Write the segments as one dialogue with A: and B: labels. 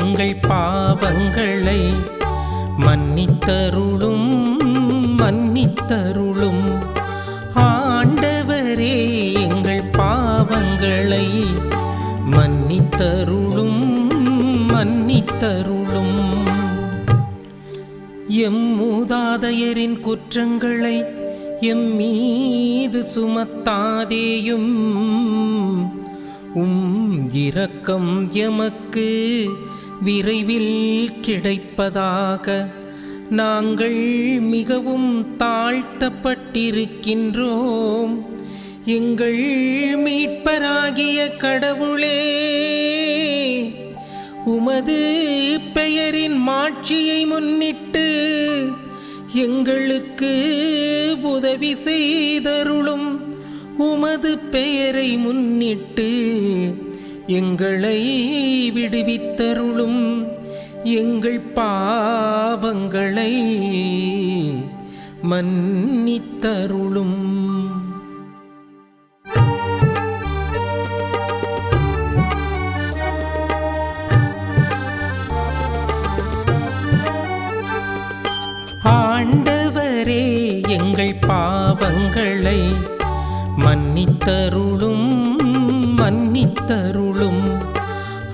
A: எங்கள் பாவங்களை மன்னித்தருளும் மன்னித்தருளும். ஆண்டவரே எங்கள் பாவங்களை மன்னித்தருளும் மன்னித்தருளும். எம் மூதாதையரின் குற்றங்களை எம் மீது சுமத்தாதேயும். உம் இரக்கம் எமக்கு விரைவில் கிடைப்பதாக நாங்கள் மிகவும் தாழ்த்தப்பட்டிருக்கின்றோம். எங்கள் மீட்பராகிய கடவுளே உமது பெயரின் மாட்சியை முன்னிட்டு எங்களுக்கு உதவி செய்தருளும் உமது பெயரை முன்னிட்டு எங்களை விடுவித்தருளும் எங்கள் பாவங்களை மன்னித்தருளும். ஆண்டவரே எங்கள் பாவங்களை மன்னித்தருளும். மன்னித்தருளும்.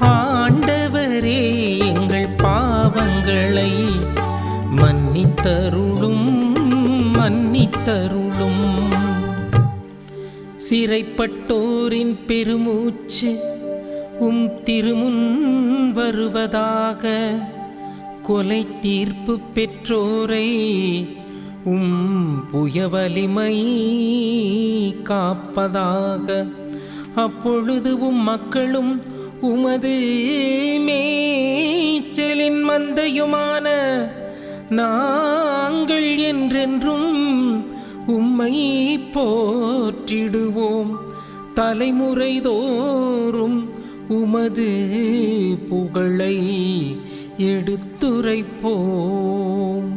A: ஆண்டவரே எங்கள் பாவங்களை மன்னித்தருளும் மன்னித்தருளும். சிறைப்பட்டோரின் பெருமூச்சு உம் திருமுன் வருவதாக கொலை தீர்ப்பு பெற்றோரை உம் புயவலிமை காப்பதாக. அப்பொழுது உம் மக்களும் உமது மேய்ச்சலின் மந்தையுமான நாங்கள் என்றென்றும் உம்மை போற்றிடுவோம். தலைமுறை தோறும் உமது புகழை எடுத்துரைப்போம்.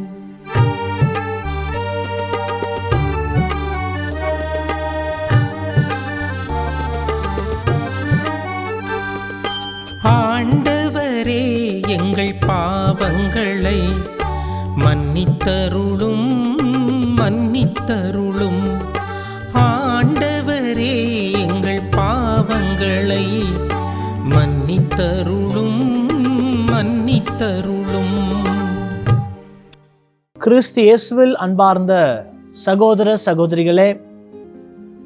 A: எங்கள் பாவங்களை மன்னித்தருளும் மன்னித்தருளும். ஆண்டவரே எங்கள் பாவங்களை மன்னித்தருளும் மன்னித்தருளும்.
B: கிறிஸ்து இயேசுவில் அன்பார்ந்த சகோதர சகோதரிகளே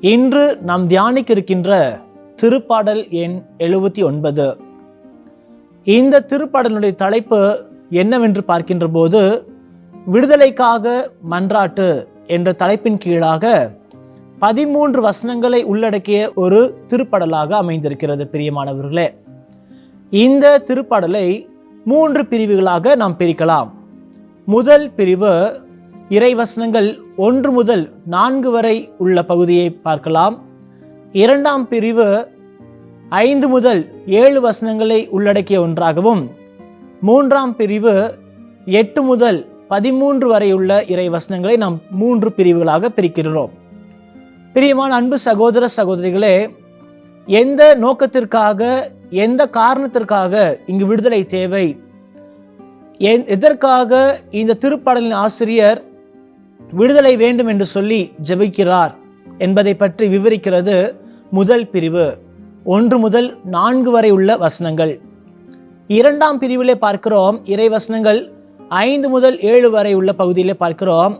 B: இன்று நாம் தியானிக்க இருக்கின்ற திருப்பாடல் எண் எழுபத்தி ஒன்பது. இந்த திருப்பாடலுடைய தலைப்பு என்னவென்று பார்க்கின்ற போது விடுதலைக்காக மன்றாட்டு என்ற தலைப்பின் கீழாக பதிமூன்று வசனங்களை உள்ளடக்கிய ஒரு திருப்படலாக அமைந்திருக்கிறது பிரியமானவர்களே. இந்த திருப்பாடலை மூன்று பிரிவுகளாக நாம் பிரிக்கலாம். முதல் பிரிவு இறைவசனங்கள் ஒன்று முதல் நான்கு வரை உள்ள பகுதியை பார்க்கலாம். இரண்டாம் பிரிவு ஐந்து முதல் ஏழு வசனங்களை உள்ளடக்கிய ஒன்றாகவும் மூன்றாம் பிரிவு எட்டு முதல் பதிமூன்று வரை உள்ள இறை வசனங்களை நாம் மூன்று பிரிவுகளாக பிரிக்கிறோம் பிரியமான அன்பு சகோதர சகோதரிகளே எந்த நோக்கத்திற்காக எந்த காரணத்திற்காக இங்கு விடுதலை தேவை? என்- எதற்காக இந்த திருப்பாடலின் ஆசிரியர் விடுதலை வேண்டும் என்று சொல்லி ஜெபிக்கிறார் என்பதை பற்றி விவரிக்கிறது முதல் பிரிவு. ஒன்று முதல் நான்கு வரை உள்ள வசனங்கள். இரண்டாம் பிரிவிலே பார்க்கிறோம் இறை வசனங்கள் ஐந்து முதல் ஏழு வரை உள்ள பகுதியிலே பார்க்கிறோம்.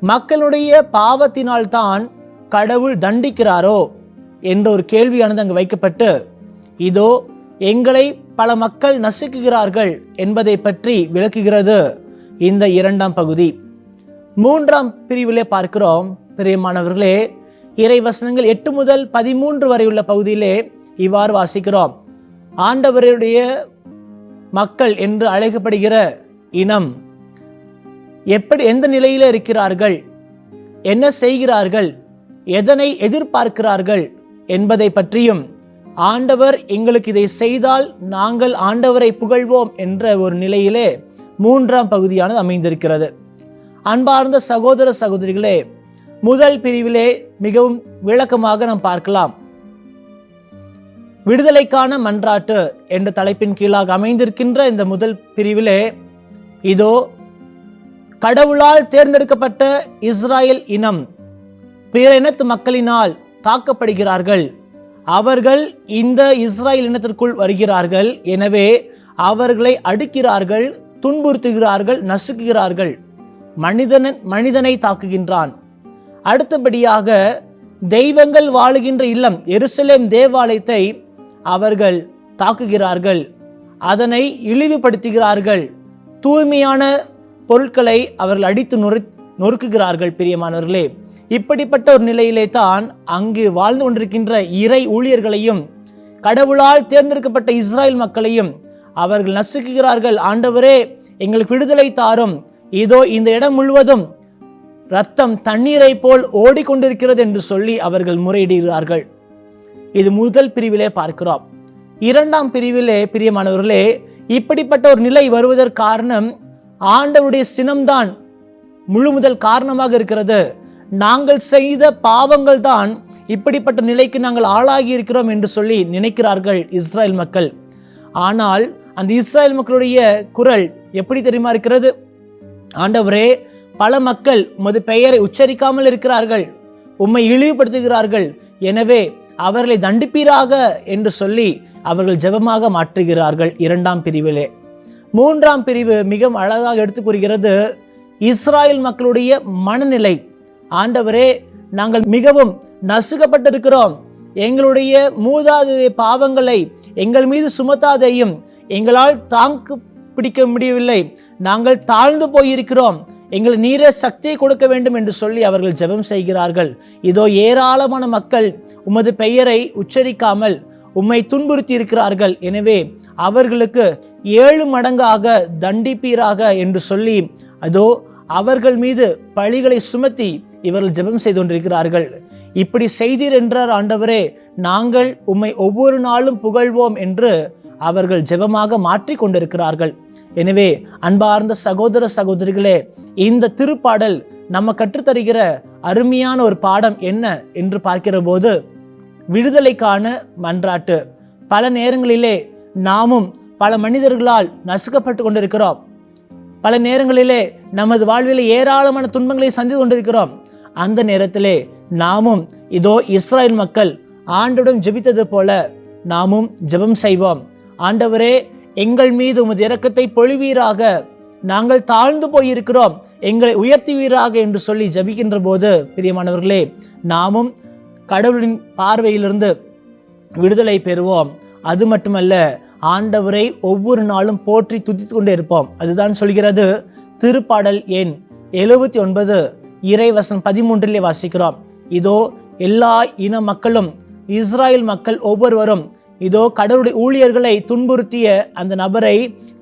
B: மக்களுடைய பாவத்தினால்தான் கடவுள் தண்டிக்கிறாரோ என்ற ஒரு கேள்வியானது அங்கு வைக்கப்பட்டு இதோ எங்களை பல மக்கள் நசுக்குகிறார்கள் என்பதை பற்றி விளக்குகிறது இந்த இரண்டாம் பகுதி. மூன்றாம் பிரிவிலே பார்க்கிறோம் பிரியமானவர்களே இறை வசனங்கள் எட்டு முதல் பதிமூன்று வரை உள்ள பகுதியிலே இவ்வாறு வாசிக்கிறோம். ஆண்டவருடைய மக்கள் என்று அழைக்கப்படுகிற இனம் எப்படி எந்த நிலையில் இருக்கிறார்கள் என்ன செய்கிறார்கள் எதனை எதிர்பார்க்கிறார்கள் என்பதை பற்றியும் ஆண்டவர் எங்களுக்கு இதை செய்தால் நாங்கள் ஆண்டவரை புகழ்வோம் என்ற ஒரு நிலையிலே மூன்றாம் பகுதியானது அமைந்திருக்கிறது. அன்பார்ந்த சகோதர சகோதரிகளே முதல் பிரிவிலே மிகவும் விளக்கமாக நாம் பார்க்கலாம். விடுதலைக்கான மன்றாட்டு என்ற தலைப்பின் கீழாக அமைந்திருக்கின்ற இந்த முதல் பிரிவிலே இதோ கடவுளால் தேர்ந்தெடுக்கப்பட்ட இஸ்ராயல் இனம் பிற இனத்து மக்களினால் தாக்கப்படுகிறார்கள். அவர்கள் இந்த இஸ்ராயல் இனத்திற்குள் வருகிறார்கள். எனவே அவர்களை அடுக்கிறார்கள் துன்புறுத்துகிறார்கள் நசுக்குகிறார்கள். மனிதன் மனிதனை தாக்குகின்றான். அடுத்தபடியாக தெய்வங்கள் வாழுகின்ற இல்லம் எருசலேம் தேவாலயத்தை அவர்கள் தாக்குகிறார்கள். அதனை இழிவுபடுத்துகிறார்கள். தூய்மையான பொருட்களை அவர்கள் அடித்து நொறு நொறுக்குகிறார்கள் பிரியமானவர்களே. இப்படிப்பட்ட ஒரு நிலையிலே தான் அங்கு வாழ்ந்து கொண்டிருக்கின்ற இறை ஊழியர்களையும் கடவுளால் தேர்ந்தெடுக்கப்பட்ட இஸ்ராயல் மக்களையும் அவர்கள் நசுக்குகிறார்கள். ஆண்டவரே எங்களுக்கு விடுதலை தாரும். இதோ இந்த இடம் முழுவதும் ரத்தம் தண்ணீரை போல் ஓடிக்கொண்டிருக்கிறது என்று சொல்லி அவர்கள் முறையிடுகிறார்கள். இது முதல் பிரிவிலே பார்க்கிறோம். இரண்டாம் பிரிவிலே பிரியமானவர்களே இப்படிப்பட்ட ஒரு நிலை வருவதற்கு காரணம் ஆண்டவருடைய சினம்தான் முழு முதல் காரணமாக இருக்கிறது. நாங்கள் செய்த பாவங்கள் தான் இப்படிப்பட்ட நிலைக்கு நாங்கள் ஆளாகி இருக்கிறோம் என்று சொல்லி நினைக்கிறார்கள் இஸ்ரேல் மக்கள். ஆனால் அந்த இஸ்ரேல் மக்களுடைய குரல் எப்படி தெரியுமா இருக்கிறது? ஆண்டவரே பல மக்கள் உமது பெயரை உச்சரிக்காமல் இருக்கிறார்கள் உம்மை இழிவுபடுத்துகிறார்கள். எனவே அவர்களை தண்டிப்பீராக என்று சொல்லி அவர்கள் ஜெபமாக மாற்றுகிறார்கள் இரண்டாம் பிரிவிலே. மூன்றாம் பிரிவு மிகவும் அழகாக எடுத்து கூறுகிறது இஸ்ராயல் மக்களுடைய மனநிலை. ஆண்டவரே நாங்கள் மிகவும் நசுக்கப்பட்டிருக்கிறோம். எங்களுடைய மூதாதைய பாவங்களை எங்கள் மீது சுமத்தாதையும் எங்களால் தாங்கு பிடிக்க முடியவில்லை. நாங்கள் தாழ்ந்து போயிருக்கிறோம். எங்கள் நீரே சக்தியை கொடுக்க வேண்டும் என்று சொல்லி அவர்கள் ஜெபம் செய்கிறார்கள். இதோ ஏராளமான மக்கள் உமது பெயரை உச்சரிக்காமல் உம்மை துன்புறுத்தி இருக்கிறார்கள் எனவே அவர்களுக்கு ஏழு மடங்காக தண்டிப்பீராக என்று சொல்லி அதோ அவர்கள் மீது பழிகளை சுமத்தி இவர்கள் ஜெபம் செய்து கொண்டிருக்கிறார்கள் இப்படி செய்தீர் என்றார் ஆண்டவரே நாங்கள் உம்மை ஒவ்வொரு நாளும் புகழ்வோம் என்று அவர்கள் ஜெபமாக மாற்றி கொண்டிருக்கிறார்கள் எனவே அன்பார்ந்த சகோதர சகோதரிகளே இந்த திருப்பாடல் நம்ம கற்றுத்தருகிற அருமையான ஒரு பாடம் என்ன என்று பார்க்கிற போது விடுதலைக்கான மன்றாட்டு. பல நேரங்களிலே நாமும் பல மனிதர்களால் நசுக்கப்பட்டு கொண்டிருக்கிறோம். பல நேரங்களிலே நமது வாழ்வில் ஏராளமான துன்பங்களை சந்தித்து கொண்டிருக்கிறோம். அந்த நேரத்திலே நாமும் இதோ இஸ்ராயல் மக்கள் ஆண்டுடன் ஜெபித்தது போல நாமும் ஜெபம் செய்வோம். ஆண்டவரே எங்கள் மீது உமது இரக்கத்தை பொழிவீராக. நாங்கள் தாழ்ந்து போயிருக்கிறோம். எங்களை உயர்த்துவீராக என்று சொல்லி ஜெபிக்கின்ற போது பிரியமானவர்களே நாமும் கடவுளின் பார்வையிலிருந்து விடுதலை பெறுவோம். அது மட்டுமல்ல ஆண்டவரை ஒவ்வொரு நாளும் போற்றி துதித்து கொண்டே இருப்போம். அதுதான் சொல்கிறது திருப்பாடல் எண் எழுபத்தி ஒன்பது இறைவசன் பதிமூன்றிலே வாசிக்கிறோம். இதோ எல்லா இன மக்களும் இஸ்ராயல் மக்கள் ஒவ்வொருவரும் இதோ கடவுளுடைய ஊழியர்களை துன்புறுத்திய அந்த நபரை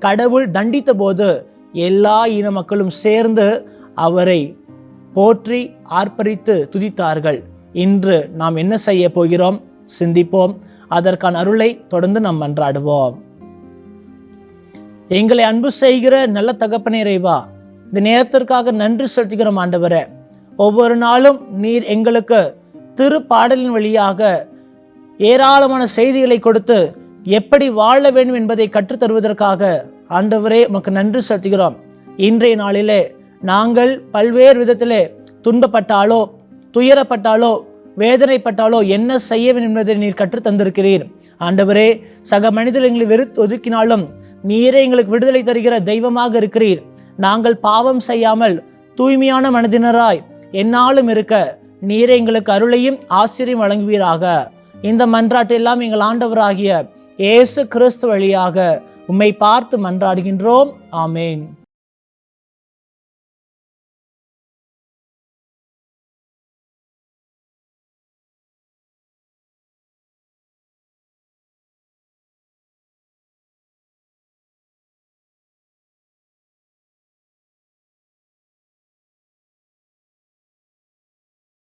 B: கடவுள் தண்டித்த போது எல்லா இன மக்களும் சேர்ந்து அவரை போற்றி ஆர்ப்பரித்து துதித்தார்கள். இன்று நாம் என்ன செய்ய போகிறோம்? சிந்திப்போம். அதற்கான அருளை தொடர்ந்து நாம் மன்றாடுவோம் எங்களை அன்பு செய்கிற நல்ல தகப்பனே இறைவா இந்த நேரத்திற்காக நன்றி செலுத்துகிறோம் ஆண்டவரே. ஒவ்வொரு நாளும் நீர் எங்களுக்கு திருப்பாடலின் வழியாக ஏராளமான செய்திகளை கொடுத்து எப்படி வாழ வேண்டும் என்பதை கற்றுத்தருவதற்காக ஆண்டவரே உமக்கு நன்றி செலுத்துகிறோம். இன்றைய நாளிலே நாங்கள் பல்வேறு விதத்திலே துன்பப்பட்டாலோ துயரப்பட்டாலோ வேதனைப்பட்டாலோ என்ன செய்ய வேண்டும் என்பதை நீர் கற்றுத் தந்திருக்கிறீர். ஆண்டவரே சக மனிதர்கள் எங்களை வெறுத்து ஒதுக்கினாலும் நீரே எங்களுக்கு விடுதலை தருகிற தெய்வமாக இருக்கிறீர். நாங்கள் பாவம் செய்யாமல் தூய்மையான மனதினராய் என்னாலும் இருக்க நீரே எங்களுக்கு அருளையும் ஆசிரியம் வழங்குவீராக. இந்த மன்றாட்டெல்லாம் எங்கள் ஆண்டவராகிய இயேசு கிறிஸ்து வழியாக உம்மை பார்த்து மன்றாடுகின்றோம். ஆமேன்.